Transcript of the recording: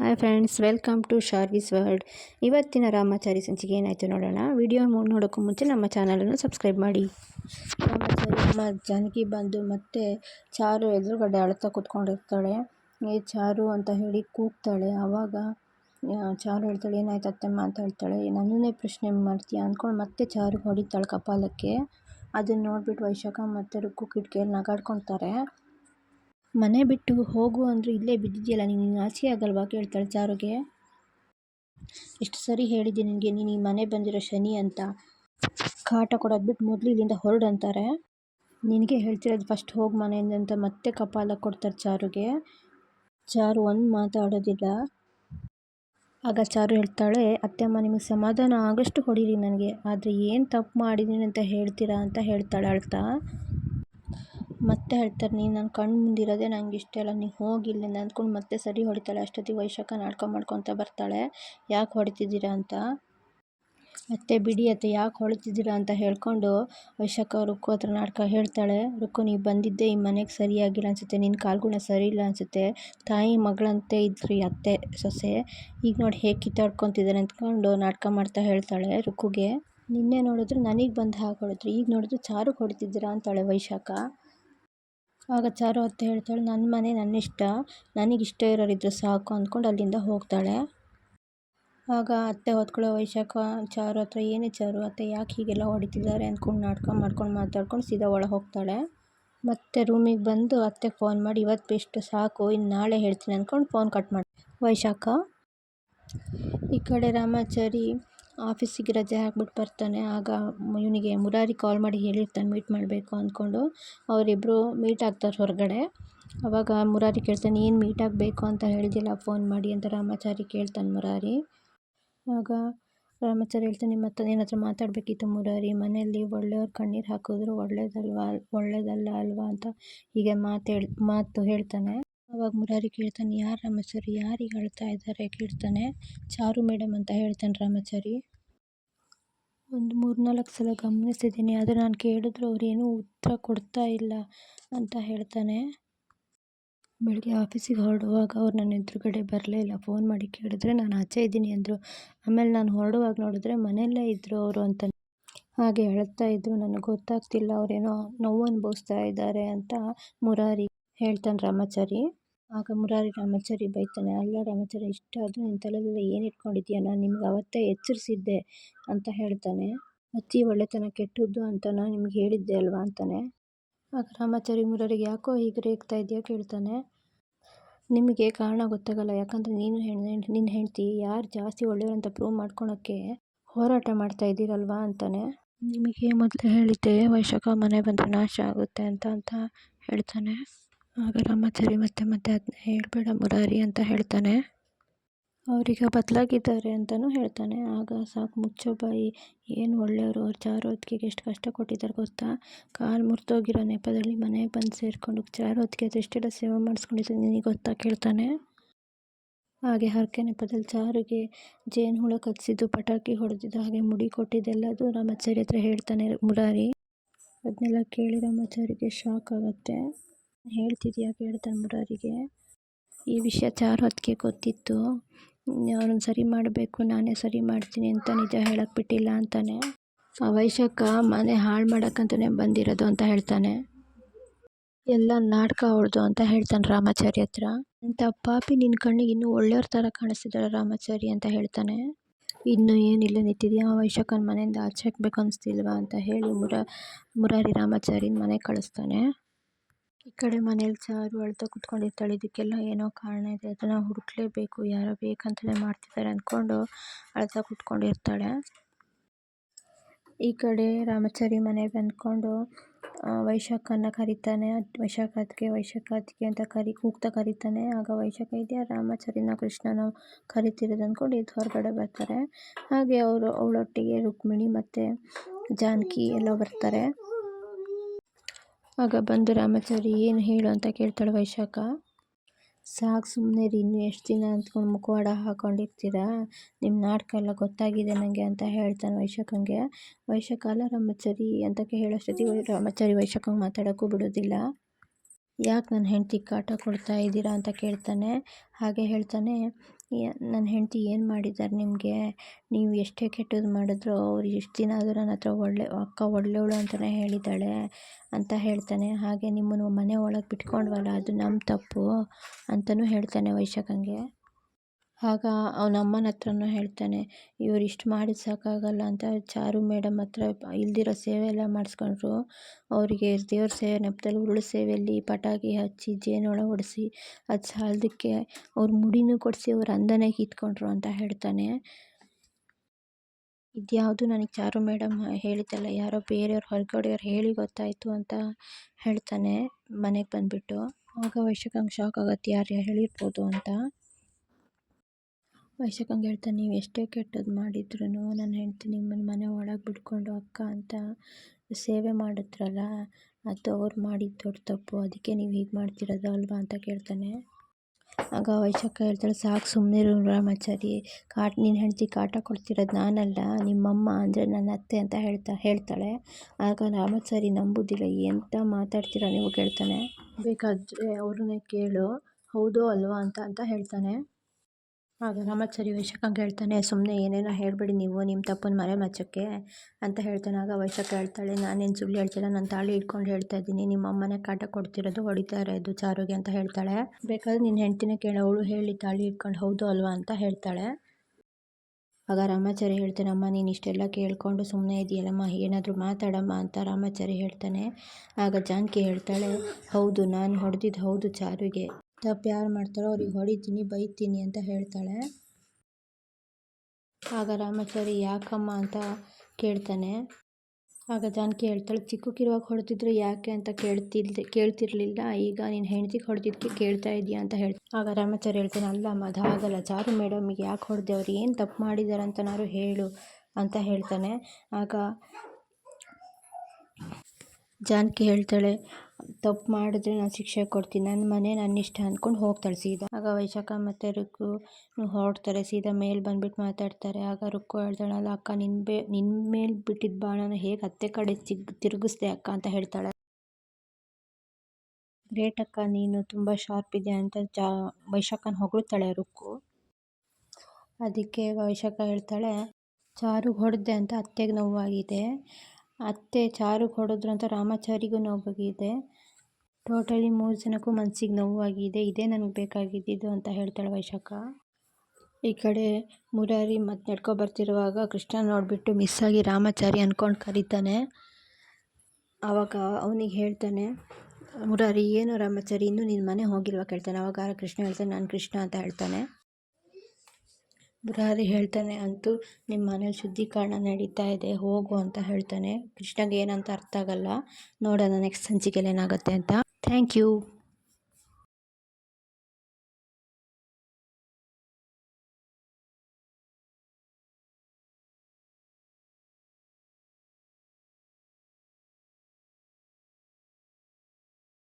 Hi friends, welcome to Sharvi's world. ಇವತ್ತಿನ ರಾಮಾಚಾರಿ ಸಂಚಿಕೆ ಏನಾಯಿತು ನೋಡೋಣ. ವಿಡಿಯೋ ನೋಡೋಕ್ಕೂ ಮುಂಚೆ ನಮ್ಮ ಚಾನಲನ್ನು ಸಬ್ಸ್ಕ್ರೈಬ್ ಮಾಡಿ. ರಾಮಾಚಾರಿ ನಮ್ಮ ಜಾನಕಿ ಬಂದು ಮತ್ತೆ ಚಾರು ಎದುರುಗಡೆ ಅಳ್ತಾ ಕೂತ್ಕೊಂಡಿರ್ತಾಳೆ. ಏ ಚಾರು ಅಂತ ಹೇಳಿ ಕೂಗ್ತಾಳೆ. ಆವಾಗ ಚಾರು ಹೇಳ್ತಾಳೆ, ಏನಾಯ್ತು ಅತ್ತಮ್ಮ? ಅಂತ ಹೇಳ್ತಾಳೆ. ನನ್ನನ್ನೇ ಪ್ರಶ್ನೆ ಮಾಡ್ತೀಯ? ಅಂದ್ಕೊಂಡು ಮತ್ತೆ ಚಾರು ಹೊಡಿತಾಳೆ ಕಪಾಲಕ್ಕೆ. ಅದನ್ನು ನೋಡಿಬಿಟ್ಟು ವೈಶಾಖ ಮತ್ತು ರುಕ್ಕು ಕಿಟಕಿಯಲ್ಲಿ ನಗಾಡ್ಕೊತಾರೆ. ಮನೆ ಬಿಟ್ಟು ಹೋಗು ಅಂದರೂ ಇಲ್ಲೇ ಬಿದ್ದಿದೆಯಲ್ಲ, ನೀನು ನಾಚಿಕೆ ಆಗಲ್ವಾ? ಕೇಳ್ತಾಳೆ ಚಾರುಗೆ. ಎಷ್ಟು ಸರಿ ಹೇಳಿದ್ದೆ ನಿನಗೆ, ನೀನು ಈ ಮನೆ ಬಂದಿರೋ ಶನಿ ಅಂತ. ಕಾಟ ಕೊಡೋದು ಬಿಟ್ಟು ಮೊದಲು ಇಲ್ಲಿಂದ ಹೊರಡು ಅಂತಾರೆ. ನಿನಗೆ ಹೇಳ್ತಿರೋದು ಫಸ್ಟ್ ಹೋಗಿ ಮನೆಯಿಂದ ಅಂತ ಮತ್ತೆ ಕಪಾಲ ಕೊಡ್ತಾರೆ ಚಾರುಗೆ. ಚಾರು ಒಂದು ಮಾತಾಡೋದಿಲ್ಲ. ಆಗ ಚಾರು ಹೇಳ್ತಾಳೆ ಅತ್ತೆಮ್ಮ ನಿಮಗೆ ಸಮಾಧಾನ ಆಗೋಷ್ಟು ಹೊಡೀರಿ ನನಗೆ. ಆದರೆ ಏನು ತಪ್ಪು ಮಾಡಿದ್ದೀನಿ ಅಂತ ಹೇಳ್ತೀರಾ? ಅಂತ ಹೇಳ್ತಾಳೆ ಅಳ್ತಾ. ಮತ್ತೆ ಹೇಳ್ತಾರೆ, ನೀನು ನನ್ನ ಕಣ್ಣು ಮುಂದಿರೋದೇ ನಂಗೆ ಇಷ್ಟ ಇಲ್ಲ, ನೀನು ಹೋಗಿ ಇಲ್ಲಿಂದ ಅಂದ್ಕೊಂಡು ಮತ್ತೆ ಸರಿ ಹೊಡಿತಾಳೆ, ಅಷ್ಟೊತ್ತಿಗೆ ವೈಶಾಖ ನಾಟಕ ಮಾಡ್ಕೊತ ಬರ್ತಾಳೆ, ಯಾಕೆ ಹೊಡಿತಿದ್ದೀರಾ ಅಂತ? ಅತ್ತೆ, ಬಿಡಿ ಅತ್ತೆ, ಯಾಕೆ ಹೊಳಿತಿದ್ದೀರಾ ಅಂತ ಹೇಳ್ಕೊಂಡು ವೈಶಾಖ ರುಕ್ಕು ಹತ್ರ ನಾಟಕ ಹೇಳ್ತಾಳೆ, ರುಕ್ಕು, ನೀವು ಬಂದಿದ್ದೆ ಈ ಮನೆಗೆ ಸರಿಯಾಗಿಲ್ಲ ಅನಿಸುತ್ತೆ ನಿನ್ನ ಕಾಲ್ಗುಣ ಸರಿ ಇಲ್ಲ ಅನಿಸುತ್ತೆ, ತಾಯಿ ಮಗಳಂತೆ ಇದ್ರಿ ಅತ್ತೆ, ಸೊಸೆ, ಈಗ ನೋಡಿ ಹೇಗೆ ಕಿತ್ತಾಡ್ಕೊತಿದ್ದಾರೆ ಅಂದ್ಕೊಂಡು ನಾಟಕ ಮಾಡ್ತಾ ಹೇಳ್ತಾಳೆ ರುಕ್ಕುಗೆ. ನಿನ್ನೆ ನೋಡಿದ್ರು ನನಗೆ ಬಂದು ಹಾಗೆ ಈಗ ನೋಡಿದ್ರು ಚಾರು ಹೊಡಿತಿದ್ದೀರಾ ಅಂತಾಳೆ ವೈಶಾಖ. ಆಗ ಚಾರು ಅತ್ತೆ ಹೇಳ್ತಾಳೆ. ನನ್ನ ಮನೆ ನನ್ನ ಇಷ್ಟ ನನಗೆ ಇಷ್ಟ ಇರೋರಿದ್ರೆ ಸಾಕು ಅಂದ್ಕೊಂಡು ಅಲ್ಲಿಂದ ಹೋಗ್ತಾಳೆ. ಆಗ ಅತ್ತೆ ಹೊತ್ಕೊಳ್ಳೋ ವೈಶಾಖ, ಚಾರು ಹತ್ರ, ಏನೇ ಚಾರು, ಅತ್ತೆ ಯಾಕೆ ಹೀಗೆಲ್ಲ ಹೊಡಿತಿದ್ದಾರೆ? ಅಂದ್ಕೊಂಡು ನಾಟಕ ಮಾಡ್ಕೊಂಡು ಮಾತಾಡ್ಕೊಂಡು ಸೀದಾ ಒಳಗೆ ಹೋಗ್ತಾಳೆ. ಮತ್ತೆ ರೂಮಿಗೆ ಬಂದು ಅತ್ತೆ ಫೋನ್ ಮಾಡಿ ಇವತ್ತು ಬೆಸ್ಟ್ ಸಾಕು ಇನ್ನು ನಾಳೆ ಹೇಳ್ತೀನಿ ಅಂದ್ಕೊಂಡು ಫೋನ್ ಕಟ್ ಮಾಡಿ, ವೈಶಾಖ. ಈ ಕಡೆ ರಾಮಾಚಾರಿ ಆಫೀಸಿಗೆ ರಜೆ ಹಾಕ್ಬಿಟ್ಟು ಬರ್ತಾನೆ, ಆಗ ಇವನಿಗೆ ಮುರಾರಿ ಕಾಲ್ ಮಾಡಿ ಹೇಳಿರ್ತಾನೆ, ಮೀಟ್ ಮಾಡಬೇಕು ಅಂದ್ಕೊಂಡು ಅವರಿಬ್ಬರು ಮೀಟ್ ಆಗ್ತಾರೆ ಹೊರಗಡೆ. ಅವಾಗ ಮುರಾರಿ ಕೇಳ್ತಾನೆ ಏನು ಮೀಟ್ ಆಗಬೇಕು ಅಂತ ಹೇಳಿದಿಲ್ಲ ಫೋನ್ ಮಾಡಿ ಅಂತ ರಾಮಾಚಾರಿ ಕೇಳ್ತಾನೆ ಮುರಾರಿ. ಆಗ ರಾಮಾಚಾರಿ ಹೇಳ್ತಾನೆ, ನಿಮ್ಮ ಹತ್ರ ಏನಾದರೂ ಮಾತಾಡಬೇಕಿತ್ತು ಮುರಾರಿ, ಮನೆಯಲ್ಲಿ ಒಳ್ಳೆಯವ್ರು ಕಣ್ಣೀರು ಹಾಕಿದ್ರು ಒಳ್ಳೇದಲ್ವಾ, ಒಳ್ಳೇದಲ್ಲ ಅಲ್ವಾ ಅಂತ ಹೀಗೆ ಮಾತು ಹೇಳ್, ಮಾತು ಹೇಳ್ತಾನೆ. ಅವಾಗ ಮುರಾರಿ ಕೇಳ್ತಾನೆ, ಯಾರು ರಾಮಾಚಾರಿ ಯಾರಿಗೆ ಹೇಳ್ತಾ ಇದ್ದಾರೆ ಕೇಳ್ತಾನೆ, ಚಾರು ಮೇಡಮ್ ಅಂತ ಹೇಳ್ತಾನೆ ರಾಮಾಚಾರಿ. ಒಂದು ಮೂರು ನಾಲ್ಕು ಸಲ ಗಮನಿಸಿದ್ದೀನಿ, ಆದರೆ ನಾನು ಕೇಳಿದ್ರು ಏನೂ ಉತ್ತರ ಕೊಡ್ತಾ ಇಲ್ಲ ಅಂತ ಹೇಳ್ತಾನೆ. ಬೆಳಗ್ಗೆ ಆಫೀಸಿಗೆ ಹೊರಡುವಾಗ ಅವ್ರು ನನ್ನ ಎದುರುಗಡೆ ಬರಲೇ ಇಲ್ಲ, ಫೋನ್ ಮಾಡಿ ಕೇಳಿದ್ರೆ ನಾನು ಆಚೆ ಇದ್ದೀನಿ ಅಂದರು. ಆಮೇಲೆ ನಾನು ಹೊರಡುವಾಗ ನೋಡಿದ್ರೆ ಮನೆಯಲ್ಲೇ ಇದ್ದರು ಅವರು ಅಂತ. ಹಾಗೆ ಹೇಳ್ತಾ ಇದ್ದರು ನನಗೆ ಗೊತ್ತಾಗ್ತಿಲ್ಲ, ಅವರೇನೋ ನೋವು ಅನುಭವಿಸ್ತಾ ಇದ್ದಾರೆ ಅಂತ ಮುರಾರಿ ಹೇಳ್ತಾನೆ ರಾಮಾಚಾರಿ. ಆಗ ಮುರಾರಿ ರಾಮಾಚಾರಿ ಬೈತಾನೆ, ಅಲ್ಲ ರಾಮಾಚಾರಿ ಇಷ್ಟಾದರೂ ನಿನ್ನ ತಲೆಯಲ್ಲಿ ಏನು ಇಟ್ಕೊಂಡಿದ್ಯಾ? ನಾನು ನಿಮ್ಗೆ ಅವತ್ತೇ ಎಚ್ಚರಿಸಿದ್ದೆ, ಅಂತ ಹೇಳ್ತಾನೆ. ಅತಿ ಒಳ್ಳೆತನ ಕೆಟ್ಟದ್ದು ಅಂತ ನಾನು ನಿಮ್ಗೆ ಹೇಳಿದ್ದೆ ಅಲ್ವಾ? ಅಂತಾನೆ. ಆಗ ರಾಮಾಚಾರಿ ಮುರಾರಿಗೆ, ಯಾಕೋ ಹೀಗೆ ರೇಗ್ತಾ ಇದೆಯಾ? ಕೇಳ್ತಾನೆ. ನಿಮಗೆ ಕಾರಣ ಗೊತ್ತಾಗಲ್ಲ, ಯಾಕಂದರೆ ನೀನು ಹೆಣ್ಣು ನಿನ್ನ ಹೆಂಡ್ತಿ ಯಾರು ಜಾಸ್ತಿ ಒಳ್ಳೆಯವರು ಅಂತ ಪ್ರೂವ್ ಮಾಡ್ಕೊಳಕ್ಕೆ ಹೋರಾಟ ಮಾಡ್ತಾ ಇದ್ದೀರಲ್ವಾ? ಅಂತಾನೆ. ನಿಮಗೆ ಮೊದಲು ಹೇಳಿದ್ದೆ, ವೈಶಾಖ ಮನೆ ಬಂದರೆ ನಾಶ ಆಗುತ್ತೆ ಅಂತ ಅಂತ ಹೇಳ್ತಾನೆ. ಆಗ ರಾಮಾಚಾರಿ ಮತ್ತೆ ಮತ್ತೆ ಅದನ್ನ ಹೇಳಬೇಡ ಮುರಾರಿ ಅಂತ ಹೇಳ್ತಾನೆ. ಅವರೀಗ ಬದಲಾಗಿದ್ದಾರೆ ಅಂತಲೂ ಹೇಳ್ತಾನೆ. ಆಗ ಸಾಕು ಮುಚ್ಚೋ ಬಾಯಿ, ಏನು ಒಳ್ಳೆಯವರು ಅವ್ರು ಚಾರೋತ್ಗೆಗೆ ಎಷ್ಟು ಕಷ್ಟ ಕೊಟ್ಟಿದ್ದಾರೆ ಗೊತ್ತಾ? ಕಾಲು ಮುರಿದೋಗಿರೋ ನೆಪದಲ್ಲಿ ಮನೆಗೆ ಬಂದು ಸೇರಿಕೊಂಡು ಚಾರೋತ್ಗೆ ಅದೆಷ್ಟೆಲ್ಲ ಸೇವೆ ಮಾಡಿಸ್ಕೊಂಡಿದ್ದೀನಿ ನಿನಗೆ ಗೊತ್ತಾ ಕೇಳ್ತಾನೆ. ಹಾಗೆ ಹರಕೆ ನೆಪದಲ್ಲಿ ಚಾರಿಗೆ ಜೇನು ಹುಳ ಕಚ್ಚಿದ್ದು ಪಟಾಕಿ ಹೊಡೆದಿದ್ದು, ಹಾಗೆ ಮುಡಿ ಕೊಟ್ಟಿದ್ದೆಲ್ಲದು ರಾಮಾಚಾರಿ ಹತ್ರ ಹೇಳ್ತಾನೆ ಮುರಾರಿ. ಅದನ್ನೆಲ್ಲ ಕೇಳಿ ರಾಮಾಚಾರಿಗೆ ಶಾಕ್ ಆಗುತ್ತೆ. ಹೇಳ್ತಿದ್ಯಾ ಕೇಳ್ತಾನೆ ಮುರಾರಿಗೆ ಈ ವಿಷಯ ಚಾರು ಅದಕ್ಕೆ ಗೊತ್ತಿತ್ತು. ಅವ್ರನ್ನ ಸರಿ ಮಾಡಬೇಕು, ನಾನೇ ಸರಿ ಮಾಡ್ತೀನಿ ಅಂತ ನಿಜ ಹೇಳಕ್ಕೆ ಬಿಟ್ಟಿಲ್ಲ ಅಂತಾನೆ. ಆ ವೈಶಾಖ ಮನೆ ಹಾಳು ಮಾಡೋಕ್ಕಂತಲೇ ಬಂದಿರೋದು ಅಂತ ಹೇಳ್ತಾನೆ. ಎಲ್ಲ ನಾಟಕ ಅವಳ್ದು ಅಂತ ಹೇಳ್ತಾನೆ ರಾಮಾಚಾರಿ ಹತ್ರ. ಇಂಥ ಪಾಪಿ ನಿನ್ನ ಕಣ್ಣಿಗೆ ಇನ್ನೂ ಒಳ್ಳೆಯವ್ರ ಥರ ಕಾಣಿಸ್ತಿದ್ದಾಳೆ ರಾಮಾಚಾರಿ ಅಂತ ಹೇಳ್ತಾನೆ. ಇನ್ನೂ ಏನಿಲ್ಲ ನಿಂತಿದ್ಯಾ? ವೈಶಾಖನ ಮನೆಯಿಂದ ಆಚೆ ಹಾಕ್ಬೇಕು ಅನಿಸ್ತಿಲ್ವಾ ಅಂತ ಹೇಳಿ ಮುರ, ಮುರಾರಿ ರಾಮಾಚಾರಿನ ಮನೆಗೆ ಕಳಿಸ್ತಾನೆ. ಈ ಕಡೆ ಮನೇಲಿ ಚಾರು ಅಳ್ತಾ ಕೂತ್ಕೊಂಡಿರ್ತಾಳೆ. ಇದಕ್ಕೆಲ್ಲ ಏನೋ ಕಾರಣ ಇದೆ. ಅದನ್ನು ಹುಡುಕ್ಲೇಬೇಕು. ಯಾರೋ ಬೇಕಂತಲೇ ಮಾಡ್ತಿದ್ದಾರೆ ಅಂದ್ಕೊಂಡು ಅಳ್ತಾ ಕೂತ್ಕೊಂಡಿರ್ತಾಳೆ. ಈ ಕಡೆ ರಾಮಾಚಾರಿ ಮನೆಗೆ ಬಂದ್ಕೊಂಡು ವೈಶಾಖನ ಕರೀತಾನೆ. ವೈಶಾಖ ಅದಕ್ಕೆ ವೈಶಾಖ ಅದಕ್ಕೆ ಅಂತ ಕರಿ, ಕೂಗ್ತಾ ಕರೀತಾನೆ. ಆಗ ವೈಶಾಖ ಇದೆಯಾ? ರಾಮಾಚಾರಿನ ಕೃಷ್ಣನ ಕರಿತಿರೋದು ಅಂದ್ಕೊಂಡು ಇದು ಹೊರಗಡೆ ಬರ್ತಾರೆ. ಹಾಗೆ ಅವರು, ಅವಳೊಟ್ಟಿಗೆ ರುಕ್ಮಿಣಿ ಮತ್ತು ಜಾನಕಿ ಎಲ್ಲ ಬರ್ತಾರೆ. ಆಗ ಬಂದು ರಾಮಾಚಾರಿ ಏನು ಹೇಳು ಅಂತ ಕೇಳ್ತಾಳೆ ವೈಶಾಖ ಸಾಕು ಸುಮ್ಮನೆ ರೀ, ಇನ್ನೂ ಎಷ್ಟು ದಿನ ಅಂತ್ಕೊಂಡು ಮುಖವಾಡ ಹಾಕೊಂಡಿರ್ತೀರಾ? ನಿಮ್ಮ ನಾಟಕ ಎಲ್ಲ ಗೊತ್ತಾಗಿದೆ ನನಗೆ ಅಂತ ಹೇಳ್ತಾನೆ ವೈಶಾಖಂಗೆ ವೈಶಾಖ ಅಲ್ಲ ರಾಮಾಚಾರಿ, ಅಂತ ಹೇಳೋಷ್ಟೊತ್ತಿಗೆ ರಾಮಾಚಾರಿ ವೈಶಾಖಂಗೆ ಮಾತಾಡೋಕ್ಕೂ ಬಿಡೋದಿಲ್ಲ. ಯಾಕೆ ನನ್ನ ಹೆಂಡತಿ ಕಾಟ ಕೊಡ್ತಾ ಇದ್ದೀರಾ ಅಂತ ಕೇಳ್ತಾನೆ. ಹಾಗೆ ಹೇಳ್ತಾನೆ ನನ್ನ ಹೆಂಡತಿ ಏನು ಮಾಡಿದ್ದಾರೆ ನಿಮಗೆ? ನೀವು ಎಷ್ಟೇ ಕೆಟ್ಟದ್ದು ಮಾಡಿದ್ರು ಅವ್ರು ಎಷ್ಟು ದಿನ ಆದರೂ ನನ್ನ ಹತ್ರ ಒಳ್ಳೆ, ಅಕ್ಕ ಒಳ್ಳೆಯವಳು ಅಂತಲೇ ಹೇಳಿದ್ದಾಳೆ ಅಂತ ಹೇಳ್ತಾನೆ. ಹಾಗೆ ನಿಮ್ಮನ್ನು ಮನೆ ಒಳಗೆ ಬಿಟ್ಕೊಂಡ್ವಲ್ಲ, ಅದು ನಮ್ಮ ತಪ್ಪು ಅಂತಲೂ ಹೇಳ್ತಾನೆ ವೈಶಾಖಂಗೆ. ಆಗ ಅವ್ನ ಅಮ್ಮನ ಹತ್ರನೂ ಹೇಳ್ತಾನೆ, ಇವ್ರು ಇಷ್ಟು ಮಾಡಿದ್ದು ಸಾಕಾಗಲ್ಲ ಅಂತ ಚಾರು ಮೇಡಮ್ ಹತ್ರ ಇಲ್ದಿರೋ ಸೇವೆ ಎಲ್ಲ ಮಾಡಿಸ್ಕೊಂಡ್ರು. ಅವರಿಗೆ ದೇವ್ರ ಸೇವೆ ನೆಪದಲ್ಲಿ ಉರುಳು ಸೇವೆಯಲ್ಲಿ ಪಟಾಕಿ ಹಚ್ಚಿ, ಜೇನೊಳ ಹೊಡೆಸಿ ಅದು ಸಾಲದಕ್ಕೆ ಅವ್ರ ಮುಡಿನೂ ಕೊಡಿಸಿ, ಅವ್ರ ಅಂದನೇ ಕಿತ್ಕೊಂಡ್ರು ಅಂತ ಹೇಳ್ತಾನೆ. ಇದ್ಯಾವುದು ನನಗೆ ಚಾರು ಮೇಡಮ್ ಹೇಳಿದ್ದಲ್ಲ, ಯಾರೋ ಬೇರೆಯವ್ರು ಹೊರಗಡೆಯವ್ರು ಹೇಳಿ ಗೊತ್ತಾಯಿತು ಅಂತ ಹೇಳ್ತಾನೆ ಮನೆಗೆ ಬಂದುಬಿಟ್ಟು. ಆಗ ವೈಶಾಖಂಗೆ ಶಾಕ್ ಆಗುತ್ತೆ, ಯಾರು ಹೇಳಿರ್ಬೋದು ಅಂತ. ವೈಶಾಖಂಗೆ ಹೇಳ್ತಾನೆ ನೀವು ಎಷ್ಟೇ ಕೆಟ್ಟದ್ದು ಮಾಡಿದ್ರೂ ನನ್ನ ಹೆಂಡತಿ ನಿಮ್ಮನ್ನು ಮನೆ ಒಳಗೆ ಬಿಟ್ಕೊಂಡು ಅಕ್ಕ ಅಂತ ಸೇವೆ ಮಾಡಿದ್ರಲ್ಲ, ಅದು ಅವ್ರು ಮಾಡಿದ ದೊಡ್ಡ ತಪ್ಪು. ಅದಕ್ಕೆ ನೀವು ಹೀಗೆ ಮಾಡ್ತಿರೋದು ಅಲ್ವಾ? ಅಂತ ಕೇಳ್ತಾನೆ. ಆಗ ವೈಶಾಖ ಹೇಳ್ತಾಳೆ, ಸಾಕು ಸುಮ್ಮನೆ ರಾಮಾಚಾರಿ ಕಾಟ ನಿನ್ನ ಹೆಂಡತಿ ಕಾಟ ಕೊಡ್ತಿರೋದು ನಾನಲ್ಲ, ನಿಮ್ಮಮ್ಮ ಅಂದರೆ ನನ್ನ ಅತ್ತೆ ಅಂತ ಹೇಳ್ತಾ, ಹೇಳ್ತಾಳೆ. ಆಗ ರಾಮಾಚಾರಿ ನಂಬುದಿಲ್ಲ, ಎಂತ ಮಾತಾಡ್ತೀರ ನೀವು? ಕೇಳ್ತಾನೆ. ಬೇಕಾದರೆ ಅವ್ರನ್ನೇ ಕೇಳು. ಹೌದೋ ಅಲ್ವಾ ಅಂತ ಅಂತ ಹೇಳ್ತಾನೆ. ಆಗ ರಾಮಾಚಾರಿ ವೈಶಾಖಂಗೆ ಹೇಳ್ತಾನೆ ಸುಮ್ಮನೆ ಏನೇನೋ ಹೇಳಬೇಡಿ ನೀವು ನಿಮ್ಮ ತಪ್ಪನ್ನು ಮರೆ ಮಚ್ಚಕ್ಕೆ ಅಂತ ಹೇಳ್ತಾನೆ. ಆಗ ವೈಶಾಖ ಹೇಳ್ತಾಳೆ ನಾನೇನು ಸುಳ್ಳು ಹೇಳ್ತಿಲ್ಲ, ನಾನು ತಾಳಿ ಇಟ್ಕೊಂಡು ಹೇಳ್ತಾ ಇದ್ದೀನಿ. ನಿಮ್ಮ ಅಮ್ಮನೇ ಕಾಟ ಕೊಡ್ತಿರೋದು, ಹೊಡಿತಾ ಇರೋದು ಚಾರುಗೆ ಅಂತ ಹೇಳ್ತಾಳೆ. ಬೇಕಾದ್ರೆ ನಿನ್ನ ಹೆಂಡ್ತಿನೇ ಕೇಳ, ಅವಳು ಹೇಳಿ ತಾಳಿ ಇಟ್ಕೊಂಡು ಹೌದು ಅಲ್ವಾ ಅಂತ ಹೇಳ್ತಾಳೆ. ಆಗ ರಾಮಾಚಾರಿ ಹೇಳ್ತಾನೆ, ಅಮ್ಮ, ನೀನು ಇಷ್ಟೆಲ್ಲ ಕೇಳಿಕೊಂಡು ಸುಮ್ಮನೆ ಇದೆಯಲ್ಲಮ್ಮ, ಏನಾದರೂ ಮಾತಾಡಮ್ಮ ಅಂತ ರಾಮಾಚಾರಿ ಹೇಳ್ತಾನೆ. ಆಗ ಜಾನಕಿ ಹೇಳ್ತಾಳೆ, ಹೌದು, ನಾನು ಹೊಡೆದಿದ್ದು ಹೌದು ಚಾರುಗೆ. ತಪ್ಪು ಯಾರು ಮಾಡ್ತಾರೋ ಅವ್ರಿಗೆ ಹೊಡಿತೀನಿ, ಬೈತೀನಿ ಅಂತ ಹೇಳ್ತಾಳೆ. ಆಗ ರಾಮಾಚಾರಿ, ಯಾಕಮ್ಮ ಅಂತ ಕೇಳ್ತಾನೆ. ಆಗ ಜಾನಕಿ ಹೇಳ್ತಾಳೆ, ಚಿಕ್ಕಕ್ಕಿರುವಾಗ ಹೊಡೆದಿದ್ರು ಯಾಕೆ ಅಂತ ಕೇಳ್ತಿಲ್ ಕೇಳ್ತಿರ್ಲಿಲ್ಲ. ಈಗ ನೀನು ಹೆಂಡ್ತಿಗೆ ಹೊಡೆದಿದ್ದಕ್ಕೆ ಕೇಳ್ತಾ ಇದೆಯಾ ಅಂತ ಹೇಳ್ತ ಆಗ ರಾಮಾಚಾರಿ ಹೇಳ್ತಾನೆ ಅಲ್ಲ ಅಮ್ಮ ಜಾರು ಮೇಡಮಿಗೆ ಯಾಕೆ ಹೊಡೆದೆ? ಅವ್ರು ಏನು ತಪ್ಪು ಮಾಡಿದ್ದಾರೆ ಅಂತನಾರು ಹೇಳು ಅಂತ ಹೇಳ್ತಾನೆ. ಆಗ ಜಾನಕಿ ಹೇಳ್ತಾಳೆ ತಪ್ಪು ಮಾಡಿದ್ರೆ ನಾನು ಶಿಕ್ಷೆ ಕೊಡ್ತೀನಿ. ನನ್ನ ಮನೆ ನನ್ನ ಇಷ್ಟ ಅಂದ್ಕೊಂಡು ಹೋಗ್ತಾಳೆ ಸೀದಾ. ಆಗ ವೈಶಾಖ ಮತ್ತು ರುಕ್ಕು ಹೊರಡ್ತಾರೆ. ಸೀದಾ ಮೇಲೆ ಬಂದ್ಬಿಟ್ಟು ಮಾತಾಡ್ತಾರೆ. ಆಗ ರುಕ್ಕು ಹೇಳ್ತಾಳಲ್ಲ, ಅಕ್ಕ ನಿನ್ನ ಬೇ ನಿನ್ನ ಮೇಲೆ ಬಿಟ್ಟಿದ್ದ ಬಾಣನ ಹೇಗೆ ಅತ್ತೆ ಕಡೆ ಸಿಗ್ ತಿರುಗಿಸ್ದೆ ಅಕ್ಕ? ಅಂತ ಹೇಳ್ತಾಳೆ. ಗ್ರೇಟ್ ಅಕ್ಕ, ನೀನು ತುಂಬ ಶಾರ್ಪ್ ಇದೆ ಅಂತ ಜಾ, ವೈಶಾಖನ ಹೊಗಳ್ತಾಳೆ ರುಕ್ಕು. ಅದಕ್ಕೆ ವೈಶಾಖ ಹೇಳ್ತಾಳೆ, ಚಾರು ಹೊಡೆದೆ ಅಂತ ಅತ್ತೆಗೆ ನೋವಾಗಿದೆ. ಅತ್ತೆ ಚಾರುಗೆ ಹೊಡೆದ್ರು ಅಂತ ರಾಮಾಚಾರಿಗೂ ನೋವಾಗಿದೆ. ಟೋಟಲಿ ಮೂರು ಜನಕ್ಕೂ ಮನಸ್ಸಿಗೆ ನೋವಾಗಿದೆ. ಇದೇ ನನಗೆ ಬೇಕಾಗಿದ್ದಿದ್ದು ಅಂತ ಹೇಳ್ತಾಳೆ ವೈಶಾಖ. ಈ ಕಡೆ ಮುರಾರಿ ಮತ್ತೆ ನಡ್ಕೊ ಬರ್ತಿರುವಾಗ ಕೃಷ್ಣ ನೋಡಿಬಿಟ್ಟು ಮಿಸ್ಸಾಗಿ ರಾಮಾಚಾರಿ ಅಂದ್ಕೊಂಡು ಕರೀತಾನೆ. ಆವಾಗ ಅವನಿಗೆ ಹೇಳ್ತಾನೆ, ಮುರಾರಿ, ಏನು ರಾಮಾಚಾರಿ? ಇನ್ನೂ ನಿನ್ನ ಮನೆ ಹೋಗಿಲ್ವಾ? ಕೇಳ್ತಾನೆ. ಆವಾಗ ಕೃಷ್ಣ ಹೇಳ್ತಾನೆ, ನಾನು ಕೃಷ್ಣ ಅಂತ ಹೇಳ್ತಾನೆ. ಮುರಾರಿ ಹೇಳ್ತಾನೆ, ಅಂತೂ ನಿಮ್ಮ ಮನೇಲಿ ಶುದ್ಧೀಕರಣ ನಡೀತಾ ಇದೆ, ಹೋಗು ಅಂತ ಹೇಳ್ತಾನೆ. ಕೃಷ್ಣಗೆ ಏನಂತ ಅರ್ಥ ಆಗಲ್ಲ. ನೋಡೋಣ ನೆಕ್ಸ್ಟ್ ಸಂಚಿಕೆಯಲ್ಲಿ ಏನಾಗುತ್ತೆ ಅಂತ. Thank you.